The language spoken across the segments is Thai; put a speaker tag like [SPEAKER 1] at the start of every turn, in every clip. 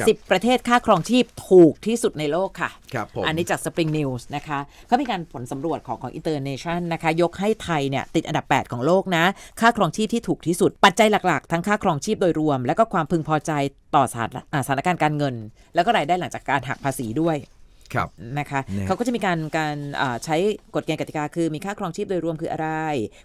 [SPEAKER 1] ครับ
[SPEAKER 2] 10ประเทศค่าครองชีพถูกที่สุดในโลกค่ะ
[SPEAKER 1] ครับผม
[SPEAKER 2] อันนี้จาก Spring News นะคะเขามีการผลสำรวจของของ Internation นะคะ ยกให้ไทยเนี่ยติดอันดับ 8 ของโลกนะ ค่าครองชีพที่ถูกที่สุด ปัจจัยหลักๆ ทั้งค่าครองชีพโดยรวม และก็ความพึงพอใจต่อสถานอ่าสถานการณ์การเงิน แล้วก็รายได้หลังจากการหักภาษีด้วย
[SPEAKER 1] ครับ
[SPEAKER 2] นะคะ
[SPEAKER 1] เนี่ย
[SPEAKER 2] เขาก็จะมีการการอ่าใช้กฎเกณฑ์กติกาคือมีค่าครองชีพโดยรวมคืออะไร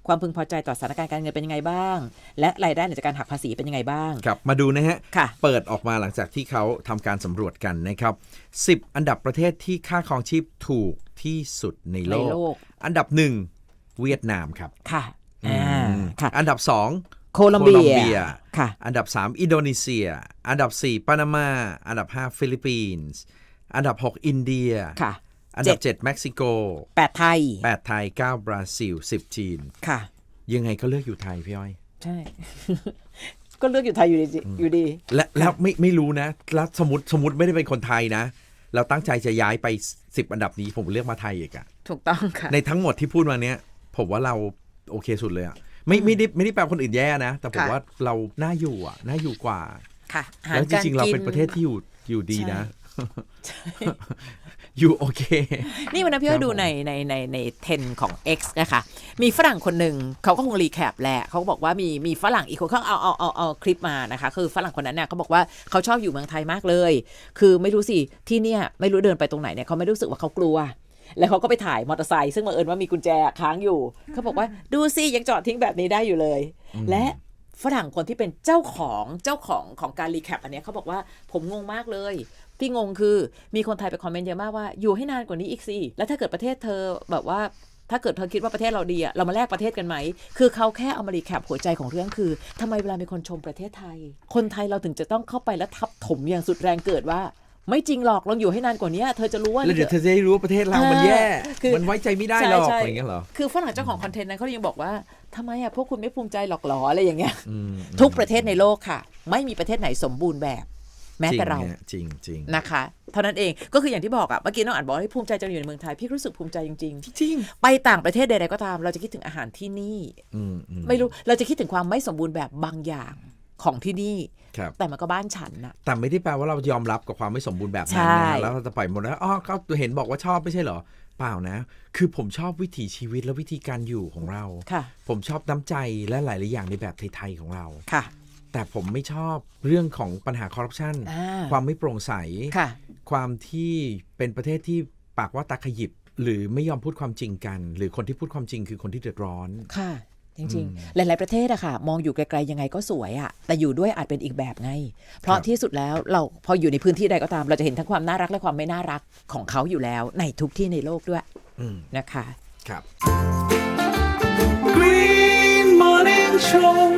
[SPEAKER 2] ความพึงพอใจต่อสถานการณ์การเงินเป็นยังไงบ้าง และรายได้หลังจากการหักภาษีเป็นยังไงบ้าง
[SPEAKER 1] ครับมาดูนะฮะ
[SPEAKER 2] ค่ะ
[SPEAKER 1] เปิดออกมาหลังจากที่เขาทำการสำรวจกันนะครับ10 อันดับประเทศที่ค่าครองชีพถูกที่สุดในโล
[SPEAKER 2] ใน
[SPEAKER 1] ก
[SPEAKER 2] โลก
[SPEAKER 1] อันดับหนึ่งเวียดนามครับ
[SPEAKER 2] ค่ะอ่า
[SPEAKER 1] อืม
[SPEAKER 2] ค่ะ
[SPEAKER 1] อันดับสอง
[SPEAKER 2] โคลัมเบี
[SPEAKER 1] โคลัมเบี
[SPEAKER 2] ย
[SPEAKER 1] ย
[SPEAKER 2] ค่ะ
[SPEAKER 1] อันดับ 3 อินโดนีเซีย อันดับ 4 ปานามา อันดับ 5 ฟิลิปปินส์ อันดับ 6 อินเดีย
[SPEAKER 2] ค่ะ
[SPEAKER 1] อันดับ 7 เม็กซิโก
[SPEAKER 2] แปดไทย
[SPEAKER 1] 8 ไทย 9 บราซิล 10 จีน
[SPEAKER 2] ค่ะ
[SPEAKER 1] ยังไงก็เลือกอยู่ไทยพี่อ้อย
[SPEAKER 2] ใช่ ก็เลือกอยู่ไทยอยู่ดีอยู่ดี
[SPEAKER 1] และแล้วไม่ไม่รู้นะ แล้วสมมติสมมติไม่ได้เป็นคนไทยนะ เราตั้งใจจะย้ายไป 10 อันดับนี้ผมเลือกมาไทยอีกอะ
[SPEAKER 2] ถูกต้องค่ะ
[SPEAKER 1] ในทั้งหมดที่พูดมาเนี้ย ผมว่าเราโอเคสุดเลยอะไม่ไม่ได้ไม่ได้แปลว่าคนอื่นแย่นะ แต่ผม
[SPEAKER 2] ค่ะ
[SPEAKER 1] ว่าเราน่าอยู่อะน่าอยู่กว่า
[SPEAKER 2] ค่ะอาหา
[SPEAKER 1] แล้วจ
[SPEAKER 2] ก
[SPEAKER 1] ริงๆเรา
[SPEAKER 2] กิ
[SPEAKER 1] เป็นประเทศที่อยู่อยู่ดีนะ
[SPEAKER 2] ใช่
[SPEAKER 1] อยู่โอเค
[SPEAKER 2] นี่วันนั้นพี่
[SPEAKER 1] ครั
[SPEAKER 2] อ้อบยดู
[SPEAKER 1] ผม
[SPEAKER 2] ในในในในเทนของ X นะคะ มีฝรั่งคนหนึ่งเขาก็คงรีแคปแหละเขาก็บอกว่ามีมีฝรั่งอีกคนเขาเอาเอาเอาเอาคลิปมานะคะ คือฝรั่งคนนั้นเนี่ยเขาบอกว่าเขาชอบอยู่เมืองไทยมากเลย คือไม่รู้สิ ที่เนี่ยไม่รู้เดินไปตรงไหนเนี่ยเขาไม่รู้สึกว่าเขากลัวแล้วเขาก็ไปถ่ายมอเตอร์ไซค์ซึ่งบังเอิญว่ามีกุญแจค้างอยู่ เขาบอกว่าดูสิยังจอดทิ้งแบบนี้ได้อยู่เลย และฝรั่งคนที่เป็นเจ้าของเจ้าของของการรีแคปอันเนี้ยเขาบอกว่าผมงงมากเลย ที่งงคือมีคนไทยไปคอมเมนต์เยอะมากว่าอยู่ให้นานกว่านี้อีกสิแล้วถ้าเกิดประเทศเธอแบบว่าถ้าเกิดเธอคิดว่าประเทศเราดีอะเรามาแลกประเทศกันไหม คือเขาแค่เอามารีแคปหัวใจของเรื่องคือทำไมเวลามีคนชมประเทศไทย คนไทยเราถึงจะต้องเข้าไปแล้วทับถมอย่างสุดแรงเกิดว่า ไม่จริงหรอกลองอยู่ให้นานกว่านี้เธอจะรู้ว่า
[SPEAKER 1] แล้วเดี๋ยวเธอจะได้รู้ว่าประเทศเรา มันแย่
[SPEAKER 2] คือ
[SPEAKER 1] มันไว้ใจไม่ได้
[SPEAKER 2] ใช่
[SPEAKER 1] หรอก
[SPEAKER 2] ใช่
[SPEAKER 1] อะไรอย่างเงี้ยเหรอ
[SPEAKER 2] คือฝรั่งเจ้าของคอนเทนต์นั้นเขายังบอกว่าทำไมอะพวกคุณไม่ภูมิใจหรอกหรออะไรอย่างเงี้ย
[SPEAKER 1] อืม
[SPEAKER 2] ทุกประเทศในโลกค่ะ ไม่มีประเทศไหนสมบูรณ์แบบ แม้แต่เรา
[SPEAKER 1] จงฮะจริงจริง
[SPEAKER 2] นะคะ เท่านั้นเองก็คืออย่างที่บอกอะเมื่อกี้น้องอ่านบอกว่าภูมิใจจะอยู่ในเมืองไทย พี่รู้สึกภูมิใจจริง
[SPEAKER 1] จริง
[SPEAKER 2] ๆไปต่างประเทศใดๆก็ตาม เราจะคิดถึงอาหารที่นี่
[SPEAKER 1] อืมอืม
[SPEAKER 2] ไม่รู้เราจะคิดถึงความไม่สมบูรณ์แบบบางอย่างของที่นี่
[SPEAKER 1] ครับ
[SPEAKER 2] แต่มันก็บ้านฉันนะ
[SPEAKER 1] แต่ไม่ได้แปลว่าเรายอมรับกับความไม่สมบูรณ์แบบนั้น
[SPEAKER 2] ใช่
[SPEAKER 1] นะแล้วเราจะปล่อยหมดแล้วอ๋อก็เห็นบอกว่าชอบไม่ใช่เหรอเปล่านะ คือผมชอบวิถีชีวิตและวิธีการอยู่ของเรา
[SPEAKER 2] ค่ะ
[SPEAKER 1] ผมชอบน้ำใจและหลาย ๆ อย่างในแบบไทย ๆ ของเรา
[SPEAKER 2] ค่ะ
[SPEAKER 1] แต่ผมไม่ชอบเรื่องของปัญหาคอร์รัปชันความไม่โปร่งใส
[SPEAKER 2] ค
[SPEAKER 1] วามที่เป็นประเทศที่ปากว่าตาขยิบ หรือไม่ยอมพูดความจริงกัน หรือคนที่พูดความจริงคือคนที่เดือดร้อน
[SPEAKER 2] ค่ะจริงๆ หลาย ๆ ประเทศอะค่ะ มองอยู่ไกล ๆ ยังไงก็สวยอะแต่อยู่ด้วยอาจเป็นอีกแบบไง เพราะที่สุดแล้วเราพออยู่ในพื้นที่ใดก็ตาม เราจะเห็นทั้งความน่ารักและความไม่น่ารักของเขาอยู่แล้ว ในทุกที่ในโลกด้วยนะคะ
[SPEAKER 1] ครับ Green Morning Show